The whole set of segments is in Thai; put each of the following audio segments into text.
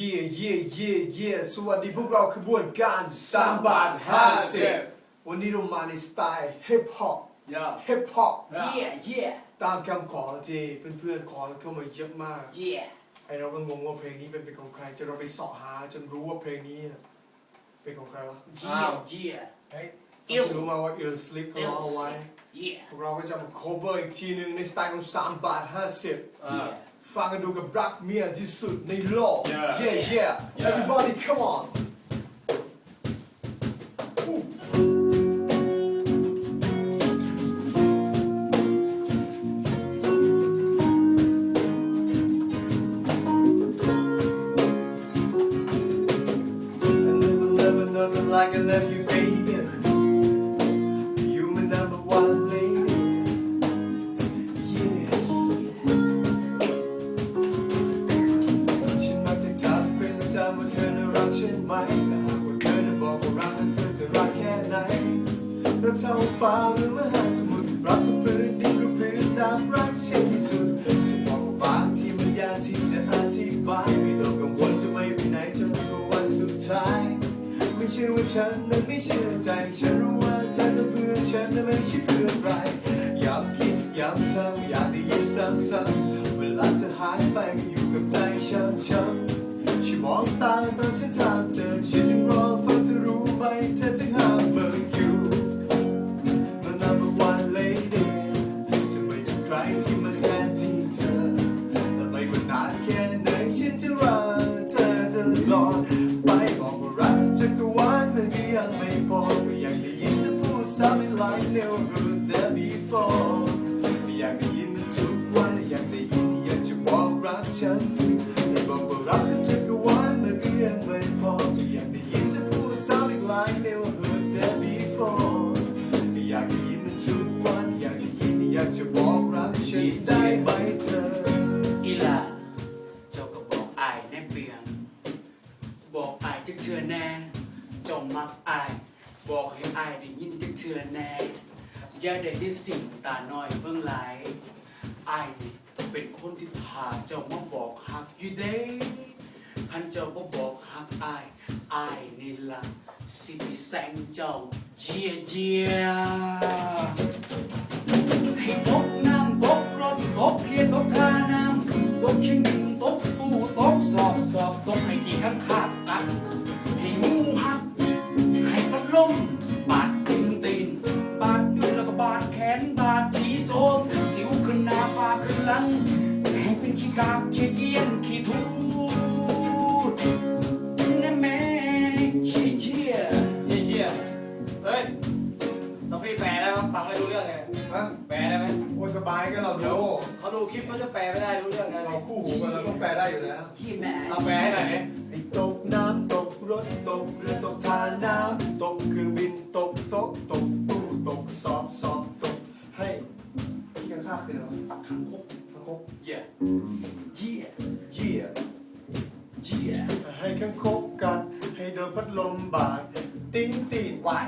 ย่เย่เย่เย่สวัสดีพวกเราขบวนการสามบาทห้าสิบวันนี้เรามาในสไตล์ฮิปฮอป Yeah. ฮิปฮอป Yeah, yeah, ตามคำขอที่เพื่อนๆขอเข้ามาเยอะมาก yeah. ไอเราก็งงว่าเพลงนี้เป็นเป็นของใครจนเราไปเสาะหาจนรู้ว่าเพลงนี้เป็นของใครวะ Yeah, yeah. เฮ้ยอิ๊วรู้มาว่า Ill Sleep เขาร้องเอาไว้ Yeah. พวกเราก็จะมา cover อีกทีหนึ่งในสไตล์ของ3บาท50 Yeah. ฟังกันดูกับรักเมียที่สุดในโลก Yeah. yeah yeah everybody come on Ooh. I never love another like I love you, baby. รักฉันไหมและหากว่าเธอน่ะบอกว่ารักแล้วเธอจะรักแค่ไหน รักเท่าฟ้าหรือมหาสมุทรรักเท่าพื้นดินหรือพื้นน้ำรักฉันที่สุดฉันบอกว่าบางทีมันยากที่จะอธิบายไม่ต้องกังวลจะไม่ไปไหนจนถึงวันสุดท้าย ไม่เชื่อว่าฉันนั้นไม่เชื่อใจ ฉันรู้ว่าเธอต้องเพื่อฉันนั้นไม่ใช่เพื่อใครย้ำคิดย้ำทำอยากได้ยินซ้ำๆเวลาเธอหายไปก็อยู่กับใจช้ำๆ มองตาตอนฉันถามเธอฉันยังรอฟังเธอรู้ไหมเธอถึงห้ามเบิกอยู่ My number one lady จะไม่มีใครที่มาแทนที่เธอแต่ไม่ว่านานแค่ไหนฉันจะรักเธอตลอดไปบอกว่ารักจักรวาลมันก็ยังไม่พอก็อยากได้ยินเธอพูดซ้ำ like never heard that before เทื่อแน่เจ้ามักอาย บอกให้อายได้ยินจักเทื่อแน่อย่าได้ได้สิ่งตาน้อยเบิ่งหลายอายนี่เป็นคนที่พาเจ้ามาบอกฮักอยู่เด้คันเจ้าบ่บอกฮักอายอายนี่ละสิไปแซงเจ้าเจียเจียให้ตก คลิปเขาจะแปลไม่ได้รู้เรื่องไงเราคู่หูกันเราต้องแปลได้อยู่แล้วเชี่ยแม่เอาแปลให้หน่อยดิไอ้ตกน้ำตกรถตกเรือตกทาน้ำตกเครื่องบินตกโต๊ะตกตู้ตกสอบสอบตกให้ที่ข้างๆคืออะไรวะปักขังคกข้างคกเยี่ยเยี่ยเยี่ยเยี่ยให้ข้างคกกัดให้โดนพัดลมบาดติ้งตีนวาย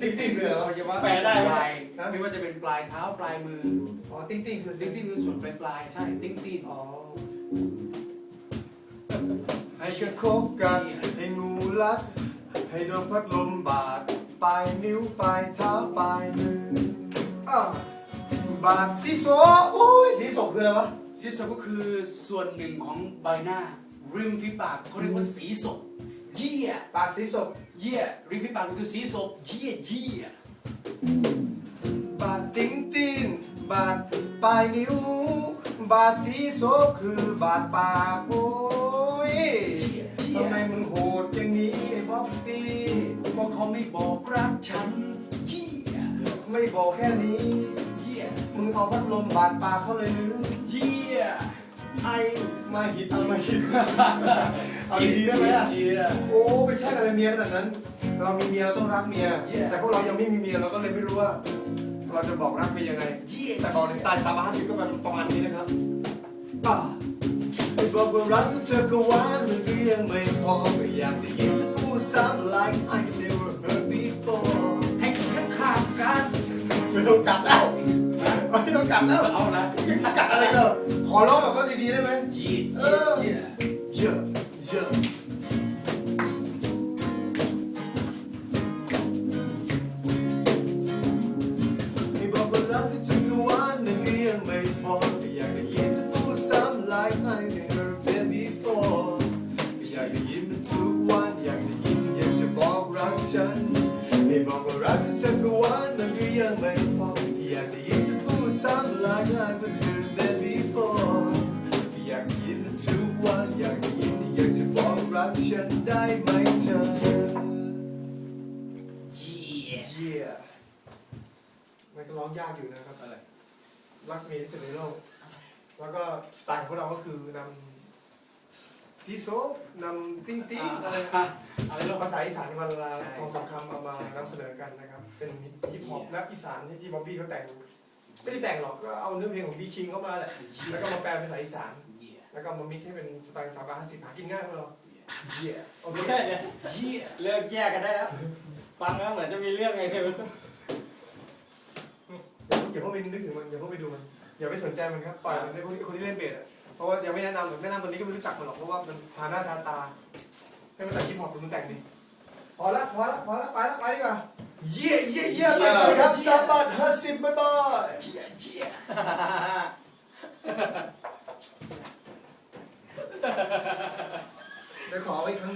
ติ้งติ้งคืออะไรวะแปลได้ไหม ปลายนะไม่ว่าจะเป็นปลายเท้าปลายมือ อ๋อติ้งติ้งคือติ้งติ้งคือส่วนปลายปลายใช่ติ้งติ้งอ๋อให้ข้างคกกัดให้งูรัด ให้โดนพัดลมบาดปลายนิ้วปลายเท้าปลายมืออะบาดสีโสโอ้ยสีโสคืออะไรวะสีศพก็คือส่วนหนึ่งของใบหน้า ริมฝีปากเขาเรียกว่าสีศพเยี่ยปากสีโสเยี่ยริมฝีปากมันคือสีศพเยี่ยเยี่ย บาดติ้งตีน บาดปลายนิ้ว บาดสีโสคือบาดปากโอ้ยเยี่ยเยี่ทำไมยมึงโหดอย่างนี้ไอ้บ๊อบบี้เพราะเขาไม่บอกรักฉันเยี่ยไม่บอกแค่นี้เยี่ยมึงเอาพัดลมบาดปากเขาเลยหรือเยี่ยไอมาหิดเอามาหิดเอาดีๆได้ไหมอะเยี่ยโอ้ไม่ใช่อะไรเมียขนาดนั้น เรามีเมียเราต้องรักเมีย Yeah แต่พวกเรายังไม่มีเมียเราก็เลยไม่รู้ว่า เราจะบอกรักเมียยังไงเยี่ยแต่บอกในสไตล์สามห้าสิบก็แบบประมาณนี้นะครับอ่าไม่บอกว่ารักเธอก็หวานมันก็ยังไม่พอก็อยากได้ยินเธอพูดซ้ำ like I never heard before ให้ข้างขาดกันไม่ต้องกัดแล้วไม่ต้องกัดแล้วเอาละกัดอะไรก็ขอร้องแบบว่าดีๆได้ไหมเยี่ย องก็รักจนจักรวาลนั้นก็ยังไม่พออยากได้ยินเธอพูดซ้ำหลากครั้งเหมือนคืน than before อยากยินทุกวันอยากได้ยินอยากจะบอกรักฉันได้ไหมเธอ Yeah เยี่มันก็ร้องยากอยู่นะครับ อะไร รักเมียที่สุดในโลก แล้วก็สไตล์ของพวกเราก็คือนำ ซีโซนำติ้งติ้งอะไรอะไรลูกภาษาอีสานวันละใช่สองสามคำเอามานำเสนอกันนะครับ เป็นฮิปฮอปและอีสานที่บ๊อบบี้เขาแต่ง ไม่ได้แต่งหรอกก็เอาเนื้อเพลงของบีคิงเข้ามาแหละแล้วก็มาแปลเป็นภาษาอีสานเยี่ยแล้วก็มามิกซ์ให้เป็นสไตล์สามบาทห้าสิบหากินง่ายพวกเราเยี่ยโอเคเยี่ยเลิกแยกกันได้แล้ว ฟังแล้วเหมือนจะมีเรื่องไงเธออย่าเพิ่งไปนึกถึงมันอย่าเพิ่งไปดูมันอย่าไปสนใจมันครับปล่อยมันในคนที่คนที่เล่นเบสอะ เพราะว่ายังไม่แนะนำหรอกแนะนำตอนนี้ก็ไม่รู้จักมันหรอกเพราะว่ามันทาหน้าทาตาให้มันแต่งฮิปฮอปหรือมันแต่งดิพอละพอละพอละไปละไปดีกว่าเยี่ยเยี่ยเยี่ยไปเลยครับสามบาทห้าสิบบ๊ายบายเยี่ยเยี่ยเดี๋ยวขอไว้ครั้ง